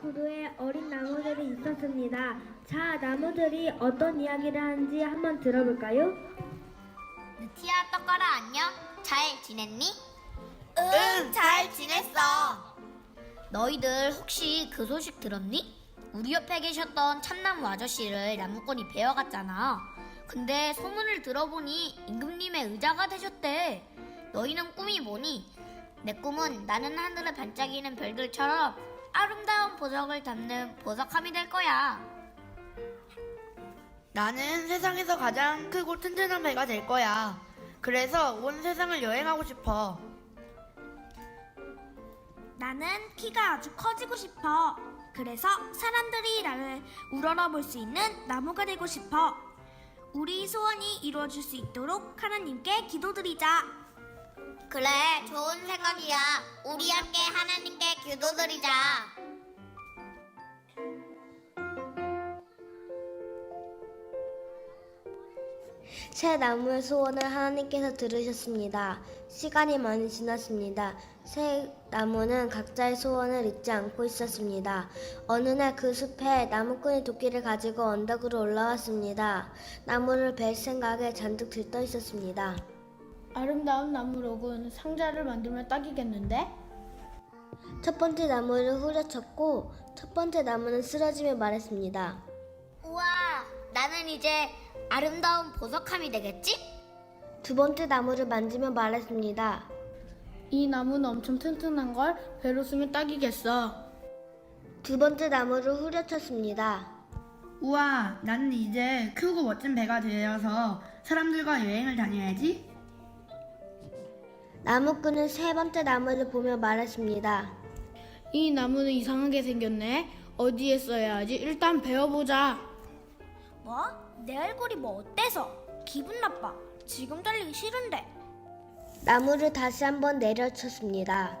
그루에 어린 나무들이 있었습니다. 자, 나무들이 어떤 이야기를 하는지 한번 들어볼까요? 느티야 떡가라 안녕? 잘 지냈니? 응, 잘 지냈어. 너희들 혹시 그 소식 들었니? 우리 옆에 계셨던 참나무 아저씨를 나무꾼이 베어갔잖아. 근데 소문을 들어보니 임금님의 의자가 되셨대. 너희는 꿈이 뭐니? 내 꿈은 나는 하늘에 반짝이는 별들처럼 아름다운 보석을 담는 보석함이 될 거야. 나는 세상에서 가장 크고 튼튼한 배가 될 거야. 그래서 온 세상을 여행하고 싶어. 나는 키가 아주 커지고 싶어. 그래서 사람들이 나를 우러러 볼 수 있는 나무가 되고 싶어. 우리 소원이 이루어질 수 있도록 하나님께 기도드리자. 그래, 좋은 생각이야. 우리 함께 하나님 께 기도드리자. 새 나무의 소원을 하나님께서 들으셨습니다. 시간이 많이 지났습니다. 새 나무는 각자의 소원을 잊지 않고 있었습니다. 어느 날 그 숲에 나무꾼이 도끼를 가지고 언덕으로 올라왔습니다. 나무를 벨 생각에 잔뜩 들떠 있었습니다. 아름다운 나무로군 상자를 만들면 딱이겠는데? 첫 번째 나무를 후려쳤고 첫 번째 나무는 쓰러지며 말했습니다. 우와, 나는 이제 아름다운 보석함이 되겠지? 두 번째 나무를 만지며 말했습니다. 이 나무는 엄청 튼튼한 걸 배로 쓰면 딱이겠어. 두 번째 나무를 후려쳤습니다. 우와, 나는 이제 크고 멋진 배가 되어서 사람들과 여행을 다녀야지. 나무꾼은 세 번째 나무를 보며 말했습니다. 이 나무는 이상하게 생겼네. 어디에 써야 하지? 일단 배워보자. 뭐? 내 얼굴이 뭐 어때서? 기분 나빠. 지금 달리기 싫은데. 나무를 다시 한번 내려쳤습니다.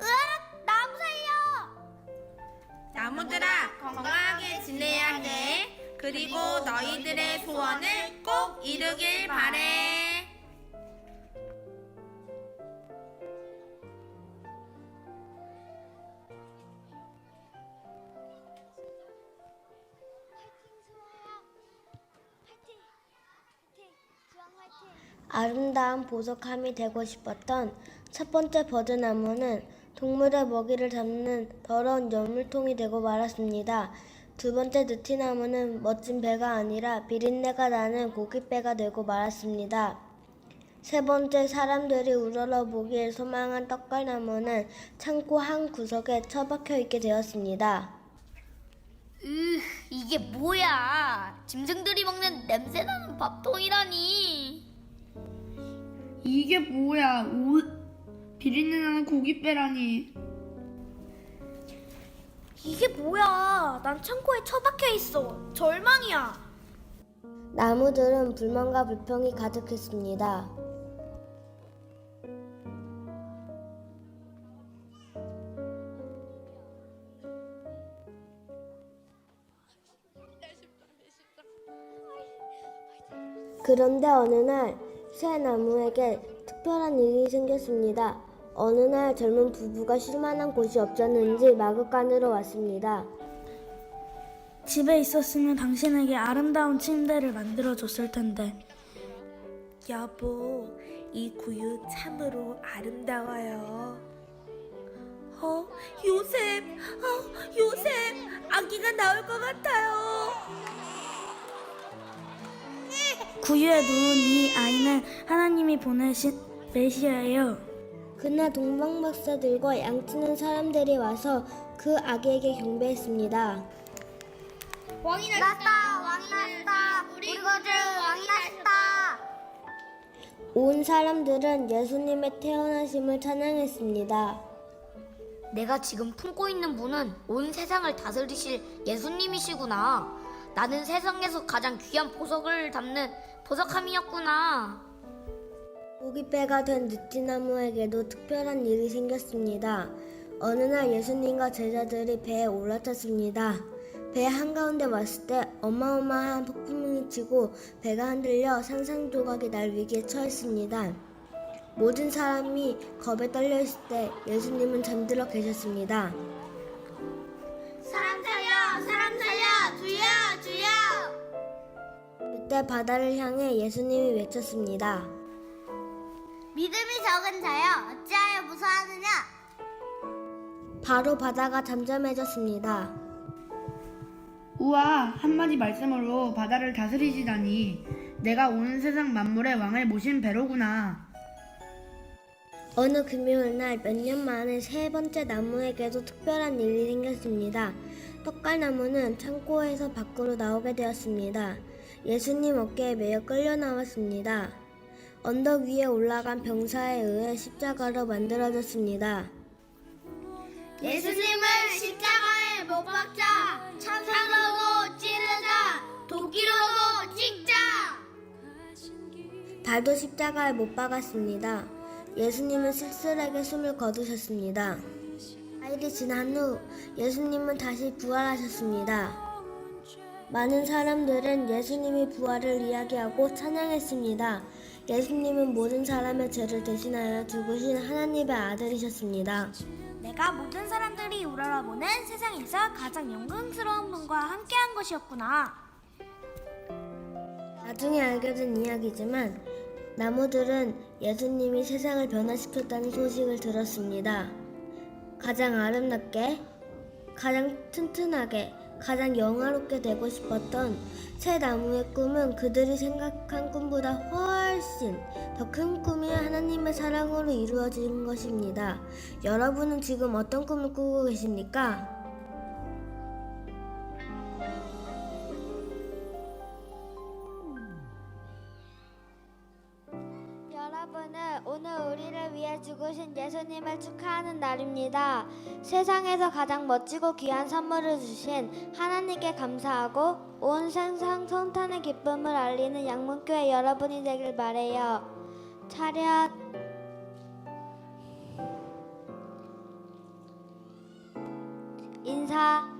으악! 나무 살려! 나무들아 건강하게 지내야 해. 그리고 너희들의 소원을 꼭 이루길 바래. 아름다운 보석함이 되고 싶었던 첫 번째 버드나무는 동물의 먹이를 담는 더러운 연물통이 되고 말았습니다. 두 번째 느티나무는 멋진 배가 아니라 비린내가 나는 고깃배가 되고 말았습니다. 세 번째 사람들이 우러러 보길 소망한 떡갈나무는 창고 한 구석에 처박혀 있게 되었습니다. 으, 이게 뭐야? 짐승들이 먹는 냄새나는 밥통이라니. 이게 뭐야? 오, 비린내 나는 고깃배라니. 이게 뭐야? 난 창고에 처박혀 있어. 절망이야. 나무들은 불만과 불평이 가득했습니다. 그런데 어느 날 새 나무에게 특별한 일이 생겼습니다. 어느 날 젊은 부부가 쉴만한 곳이 없었는지 마구간으로 왔습니다. 집에 있었으면 당신에게 아름다운 침대를 만들어 줬을 텐데. 여보, 이 구유 참으로 아름다워요. 어, 요셉, 어, 요셉, 아기가 나올 것 같아요. 구유에 누운 이 아이는 하나님이 보내신 메시아예요. 그날 동방 박사들과 양치는 사람들이 와서 그 아기에게 경배했습니다. 왕이 났다, 왕이 났다, 우리 거들 왕이 났다. 온 사람들은 예수님의 태어나심을 찬양했습니다. 내가 지금 품고 있는 분은 온 세상을 다스리실 예수님이시구나. 나는 세상에서 가장 귀한 보석을 담는 보석함이었구나. 고깃배가 된 느티나무에게도 특별한 일이 생겼습니다. 어느 날 예수님과 제자들이 배에 올라탔습니다. 배 한가운데 왔을 때 어마어마한 폭풍이 치고 배가 흔들려 산산 조각이 날 위기에 처했습니다. 모든 사람이 겁에 떨려 있을 때 예수님은 잠들어 계셨습니다. 이때 바다를 향해 예수님이 외쳤습니다. 믿음이 적은 자여 어찌하여 무서워하느냐? 바로 바다가 잠잠해졌습니다. 우와, 한마디 말씀으로 바다를 다스리시다니. 내가 온 세상 만물의 왕을 모신 배로구나. 어느 금요일 날 몇 년 만에 세 번째 나무에게도 특별한 일이 생겼습니다. 떡갈나무는 창고에서 밖으로 나오게 되었습니다. 예수님 어깨에 매여 끌려 나왔습니다. 언덕 위에 올라간 병사에 의해 십자가로 만들어졌습니다. 예수님을 십자가에 못 박자 창살로도 찌르자 도끼로도 찍자 발도 십자가에 못 박았습니다. 예수님은 쓸쓸하게 숨을 거두셨습니다. 아일이 지난 후 예수님은 다시 부활하셨습니다. 많은 사람들은 예수님이 부활을 이야기하고 찬양했습니다. 예수님은 모든 사람의 죄를 대신하여 죽으신 하나님의 아들이셨습니다. 내가 모든 사람들이 우러러보는 세상에서 가장 영광스러운 분과 함께한 것이었구나. 나중에 알게 된 이야기지만 나무들은 예수님이 세상을 변화시켰다는 소식을 들었습니다. 가장 아름답게, 가장 튼튼하게, 가장 영화롭게 되고 싶었던 새 나무의 꿈은 그들이 생각한 꿈보다 훨씬 더 큰 꿈이 하나님의 사랑으로 이루어진 것입니다. 여러분은 지금 어떤 꿈을 꾸고 계십니까? 여러분은 오늘 우리를 위해 죽으신 예수님을 축하하는 날입니다. 세상에서 가장 멋지고 귀한 선물을 주신 하나님께 감사하고 온 세상 성탄의 기쁨을 알리는 양문교회 여러분이 되길 바래요. 차렷. 인사.